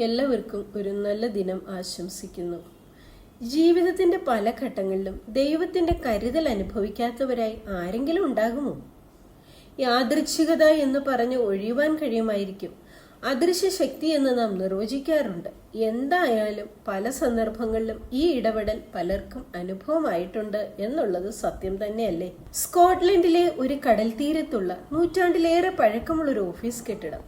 എല്ലാവർക്കും ഒരു നല്ല ദിനം ആശംസിക്കുന്നു. ജീവിതത്തിന്റെ പല ഘട്ടങ്ങളിലും ദൈവത്തിന്റെ കരുതൽ അനുഭവിക്കാത്തവരായി ആരെങ്കിലും ഉണ്ടാകുമോ? യാദൃച്ഛികത എന്ന് പറഞ്ഞ് ഒഴിയുവാൻ കഴിയുമായിരിക്കും. അദൃശ്യ ശക്തി എന്ന് നാം നിർവചിക്കാറുണ്ട്. എന്തായാലും പല സന്ദർഭങ്ങളിലും ഈ ഇടപെടൽ പലർക്കും അനുഭവമായിട്ടുണ്ട് എന്നുള്ളത് സത്യം തന്നെയല്ലേ? സ്കോട്ട്ലൻഡിലെ ഒരു കടൽ തീരത്തുള്ള നൂറ്റാണ്ടിലേറെ പഴക്കമുള്ള ഒരു ഓഫീസ് കെട്ടിടം.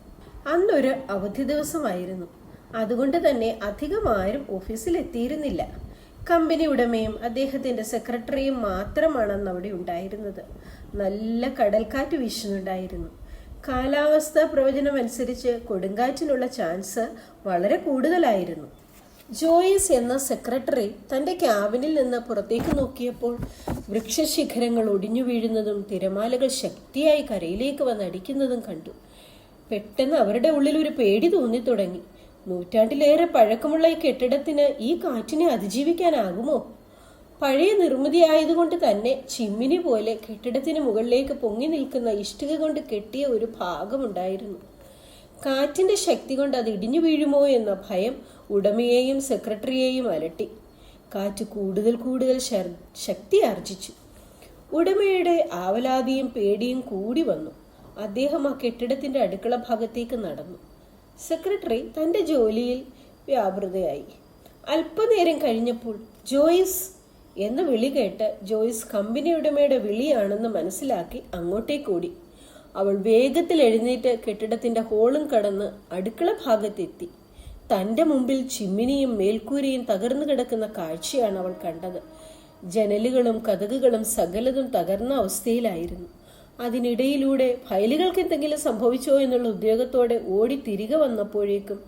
അന്നൊരു അവധി ദിവസമായിരുന്നു. അതുകൊണ്ട് തന്നെ അധികം ആരും ഓഫീസിൽ എത്തിയിരുന്നില്ല കമ്പനി ഉടമയും അദ്ദേഹത്തിന്റെ സെക്രട്ടറിയും മാത്രമാണ് അന്ന് അവിടെ ഉണ്ടായിരുന്നത്. നല്ല കടൽക്കാറ്റ് വീശുന്നുണ്ടായിരുന്നു. കാലാവസ്ഥ പ്രവചനം അനുസരിച്ച് കൊടുങ്കാറ്റിനുള്ള ചാൻസ് വളരെ കൂടുതലായിരുന്നു. ജോയിസ് എന്ന സെക്രട്ടറി തന്റെ ക്യാബിനിൽ നിന്ന് പുറത്തേക്ക് നോക്കിയപ്പോൾ വൃക്ഷശിഖരങ്ങൾ ഒടിഞ്ഞു വീഴുന്നതും തിരമാലകൾ ശക്തിയായി കരയിലേക്ക് വന്നടിക്കുന്നതും കണ്ടു. പെട്ടെന്ന് അവരുടെ ഉള്ളിൽ ഒരു പേടി തോന്നി തുടങ്ങി. നൂറ്റാണ്ടിലേറെ പഴക്കമുള്ള ഈ കെട്ടിടത്തിന് ഈ കാറ്റിനെ അതിജീവിക്കാനാകുമോ? പഴയ നിർമ്മിതി ആയതുകൊണ്ട് തന്നെ ചിമ്മിനി പോലെ കെട്ടിടത്തിന് മുകളിലേക്ക് പൊങ്ങി നിൽക്കുന്ന ഇഷ്ടിക കൊണ്ട് കെട്ടിയ ഒരു ഭാഗമുണ്ടായിരുന്നു. കാറ്റിന്റെ ശക്തി കൊണ്ട് അത് ഇടിഞ്ഞു വീഴുമോ എന്ന ഭയം ഉടമയെയും സെക്രട്ടറിയെയും അലട്ടി. കാറ്റ് കൂടുതൽ കൂടുതൽ ശക്തി ആർജിച്ചു. ഉടമയുടെ ആവലാതിയും പേടിയും കൂടി വന്നു. അദ്ദേഹം ആ കെട്ടിടത്തിന്റെ അടുക്കള ഭാഗത്തേക്ക് നടന്നു. സെക്രട്ടറി തന്റെ ജോലിയിൽ വ്യാപൃതയായി. അല്പനേരം കഴിഞ്ഞപ്പോൾ ജോയിസ് എന്ന വിളി കേട്ട് ജോയിസ് കമ്പനി ഉടമയുടെ വിളിയാണെന്ന് മനസ്സിലാക്കി അങ്ങോട്ടേക്കോടി. അവൾ വേഗത്തിൽ എഴുന്നേറ്റ് കെട്ടിടത്തിന്റെ ഹോളും കടന്ന് അടുക്കള ഭാഗത്തെത്തി. തന്റെ മുമ്പിൽ ചിമ്മിനിയും മേൽക്കൂരയും തകർന്നു കിടക്കുന്ന കാഴ്ചയാണ് അവൾ കണ്ടത്. ജനലുകളും കഥകുകളും സകലതും തകർന്ന അവസ്ഥയിലായിരുന്നു. അതിനിടയിലൂടെ ഫയലുകൾക്ക് എന്തെങ്കിലും സംഭവിച്ചോ എന്നുള്ള ഉദ്യോഗത്തോടെ ഓടി തിരികെ വന്നപ്പോഴേക്കും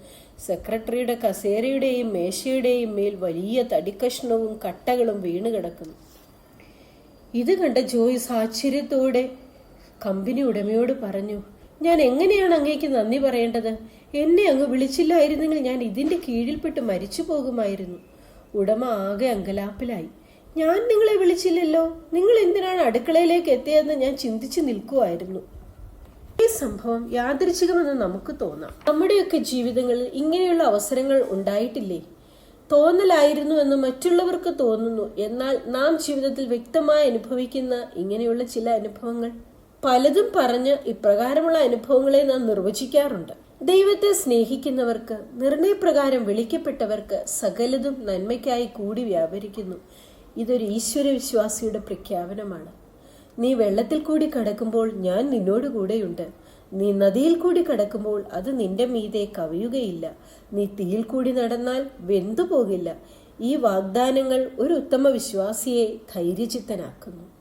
സെക്രട്ടറിയുടെ കസേരയുടെയും മേശയുടെയും മേൽ വലിയ തടിക്കഷ്ണവും കട്ടകളും വീണ് കിടക്കുന്നു. ഇത് കണ്ട ജോയിസ് ആശ്ചര്യത്തോടെ കമ്പനി ഉടമയോട് പറഞ്ഞു ഞാൻ എങ്ങനെയാണ് അങ്ങേക്ക് നന്ദി പറയേണ്ടത്? എന്നെ അങ്ങ് വിളിച്ചില്ലായിരുന്നെങ്കിൽ ഞാൻ ഇതിന്റെ കീഴിൽപ്പെട്ട് മരിച്ചു പോകുമായിരുന്നു ഉടമ ആകെ അങ്കലാപ്പിലായി. ഞാൻ നിങ്ങളെ വിളിച്ചില്ലല്ലോ. നിങ്ങൾ എന്തിനാണ് അടുക്കളയിലേക്ക് എത്തിയതെന്ന് ഞാൻ ചിന്തിച്ചു നിൽക്കുമായിരുന്നു ഈ സംഭവം യാദൃച്ഛികമെന്ന് നമുക്ക് തോന്നാം. നമ്മുടെയൊക്കെ ജീവിതങ്ങളിൽ ഇങ്ങനെയുള്ള അവസരങ്ങൾ ഉണ്ടായിട്ടില്ലേ? തോന്നലായിരുന്നു എന്ന് മറ്റുള്ളവർക്ക് തോന്നുന്നു. എന്നാൽ നാം ജീവിതത്തിൽ വ്യക്തമായി അനുഭവിക്കുന്ന ഇങ്ങനെയുള്ള ചില അനുഭവങ്ങൾ. പലതും പറഞ്ഞ് ഇപ്രകാരമുള്ള അനുഭവങ്ങളെ നാം നിർവചിക്കാറുണ്ട്. ദൈവത്തെ സ്നേഹിക്കുന്നവർക്ക് നിർണയപ്രകാരം വിളിക്കപ്പെട്ടവർക്ക് സകലതും നന്മയ്ക്കായി കൂടി വ്യാപരിക്കുന്നു. ഇതൊരു ഈശ്വര വിശ്വാസിയുടെ പ്രഖ്യാപനമാണ്. നീ വെള്ളത്തിൽ കൂടി കടക്കുമ്പോൾ ഞാൻ നിന്നോട് കൂടെയുണ്ട്. നീ നദിയിൽ കൂടി കടക്കുമ്പോൾ അത് നിന്റെ മീതെ കവിയുകയില്ല. നീ തീയിൽ കൂടി നടന്നാൽ വെന്തു പോകില്ല ഈ വാഗ്ദാനങ്ങൾ ഒരു ഉത്തമ വിശ്വാസിയെ ധൈര്യചിത്തനാക്കുന്നു.